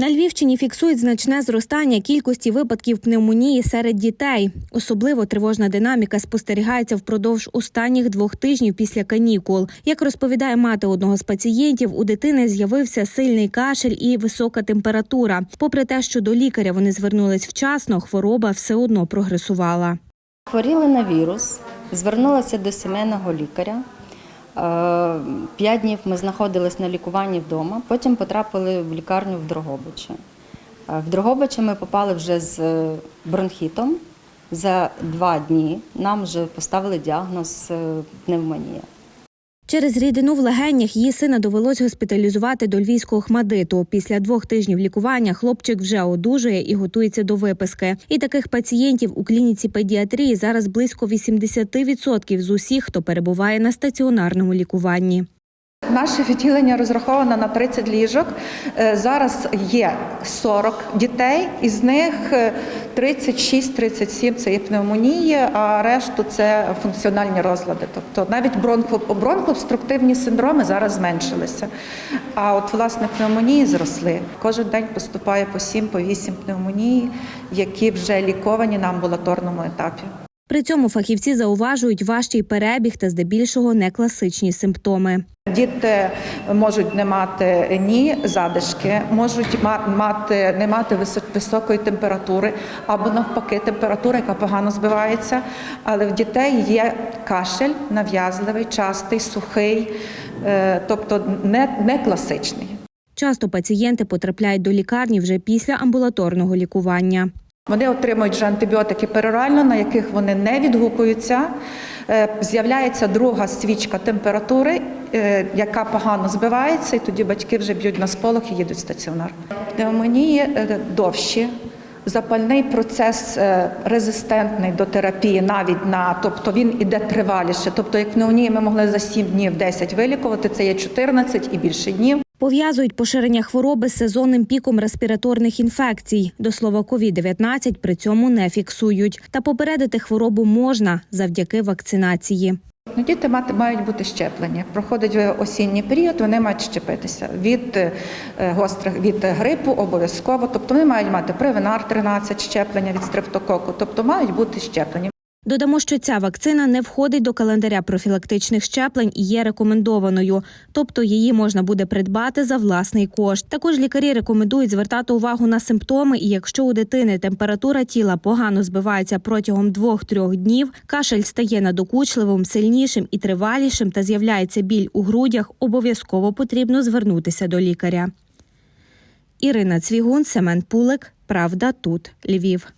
На Львівщині фіксують значне зростання кількості випадків пневмонії серед дітей. Особливо тривожна динаміка спостерігається впродовж останніх двох тижнів після канікул. Як розповідає мати одного з пацієнтів, у дитини з'явився сильний кашель і висока температура. Попри те, що до лікаря вони звернулись вчасно, хвороба все одно прогресувала. Хворіли на вірус, звернулася до сімейного лікаря. Е, П'ять днів ми знаходились на лікуванні вдома, потім потрапили в лікарню в Дрогобичі. Е, В Дрогобичі ми попали вже з е, бронхітом. За два дні нам вже поставили діагноз пневмонія. Через рідину в легенях її сина довелось госпіталізувати до львівського хмадиту. Після двох тижнів лікування хлопчик вже одужує і готується до виписки. І таких пацієнтів у клініці педіатрії зараз близько 80% з усіх, хто перебуває на стаціонарному лікуванні. Наше відділення розраховано на 30 ліжок. Е, Зараз є 40 дітей, із них е, 36-37 це є пневмонії, а решту це функціональні розлади. Тобто навіть бронхо, бронхообструктивні синдроми зараз зменшилися. А от власне пневмонії зросли. Кожен день поступає по 7 по 8 пневмонії, які вже ліковані на амбулаторному етапі. При цьому фахівці зауважують важчий перебіг та здебільшого некласичні симптоми. Діти можуть не мати ні задишки, можуть мати не мати високої температури або навпаки температура, яка погано збивається. Але в дітей є кашель нав'язливий, частий, сухий, е, тобто не, не класичний. Часто пацієнти потрапляють до лікарні вже після амбулаторного лікування. Вони отримують вже антибіотики перорально, на яких вони не відгукуються. Е, З'являється друга свічка температури, е, яка погано збивається, і тоді батьки вже б'ють на сполох і їдуть в стаціонар. Пневмонії е, довші. Запальний процес резистентний до терапії, навіть на тобто він іде триваліше. Тобто, як пневмонії ми могли за 7 днів 10 вилікувати, це є 14 і більше днів. Пов'язують поширення хвороби з сезонним піком респіраторних інфекцій. До слова, COVID-19 при цьому не фіксують. Та попередити хворобу можна завдяки вакцинації. Ну, діти мають бути щеплені. Проходить осінній період, вони мають щепитися від е, гострих від грипу обов'язково. Тобто вони мають мати привинар 13 щеплення від стрептококу, тобто мають бути щеплені. Додамо, що ця вакцина не входить до календаря профілактичних щеплень і є рекомендованою, тобто її можна буде придбати за власний кошт. Також лікарі рекомендують звертати увагу на симптоми, і якщо у дитини температура тіла погано збивається протягом 2-3 днів, кашель стає надокучливим, сильнішим і тривалішим та з'являється біль у грудях, обов'язково потрібно звернутися до лікаря. Ірина Цвігун, Семен Пулик. Правда тут Львів.